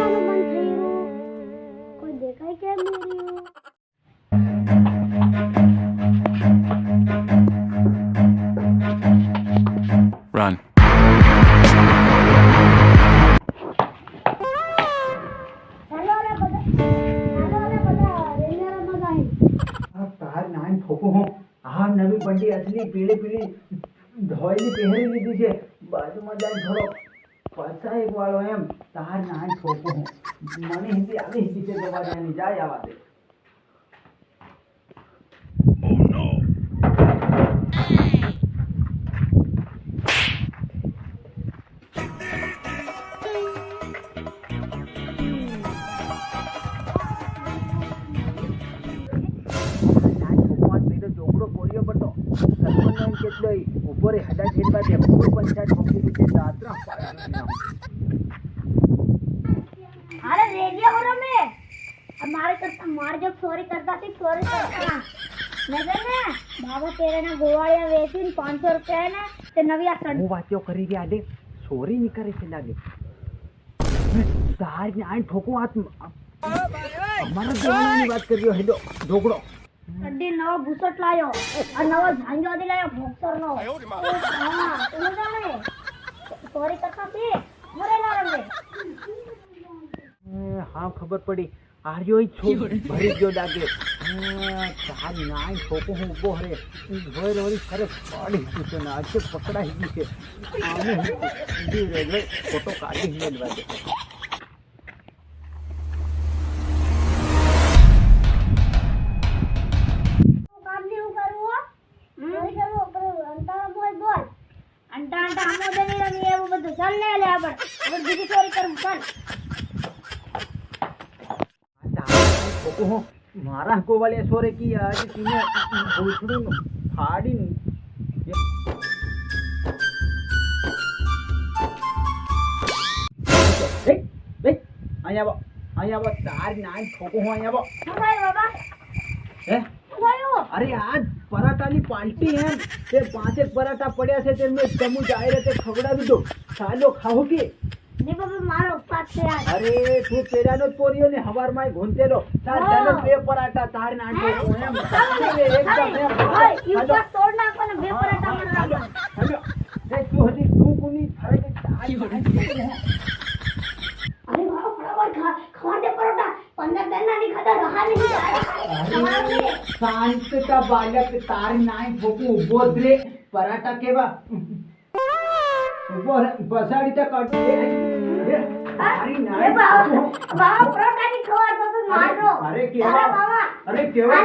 આવવાનું બંધ રહ્યું Run. હું. નવી બંડી અસલી પીળી પીળી ધોઈની પહેરી લીધી છે. બાજુમાં જાય પૈસા એક વાળો એમ તાર ઠોકો હું. મને હિન્દી, આવી હિન્દી જવા જાય આવા દે. સરપંચ એમ કેટલો ઉભો રે હડા છેડવા દે પૂરો પંચાયત ઠોકી દીધી દાતરા પાડી નામ અરે રેડિયો રમે अब मारे करता मार जब चोरी करता थी चोरी करता મેં છે ને બાબા તેરેના ગોવાળિયા વેચીને પાંચસો રૂપિયા ને તે નવી આ સડ હું વાંચ્યો કરી રહ્યા આડે સોરી નીકળે છે લાગે તાર નાન ઠોકો આ અમારા જમાનાની વાત કર્યો હેડો ઢોકળો સડી નવો ભૂસટ લાયો. આ નવો ઝાંઝો લાયો બોક્સર નો હા તું જાણે. સોરી કરતા થી મરે ના રમે એ, હા ખબર પડી. આર્યો ઈ છો. ભરી ગયો ડાગે ચાર નાય છોકો હું ઊભો હરે. જોઈ રોરી ખરે પાડી ગયું છે ને આજે પકડાઈ ગયું છે. આને રેલવે ફોટો કાઢી મેળવા દે. અંટા અંટા આમો દે નહીં રમી એવું બધું ચાલ લે લે આપણે હવે બીજી ચોરી કરવું ચાલ ઠોકો હું મારા ગોવાળિયા સોરે કી આજે તીને એ, એ, અહીંયા આવો અહીંયા આવો તાર નાન અરે આ પરાઠાની પાલટી એમ તે પાંચેક પરાઠા પડ્યા છે તે મેં જમું જાય રે તે ખવડાવી દો સાલો ખાઓ કે? ને બાબા મારો ઉપવાસ છે અરે તું પેરાનો જ ને હવારમાં ઘૂંટેલો તાર. તને બે પરાઠા તાર ઠોકો એમ એકદમ એમ હાય, ઈ હાલો. ઉપવાસ તોડ નાખો ને બે પરાઠા મને રાખો. હાલો. એ તું હજી તું કોની થાય કે તાર અરે મારો બરાબર ખા. ખવા દે પરોઠા. પંદર દિન ના ની ખાધા રહા નહીં. શાંતતા બાળક તાર નાય ભોકું ઊભો જ રે. પરાઠા કેવા? ઊભો રે પસાડી તો કાઢ. અરે કેવા?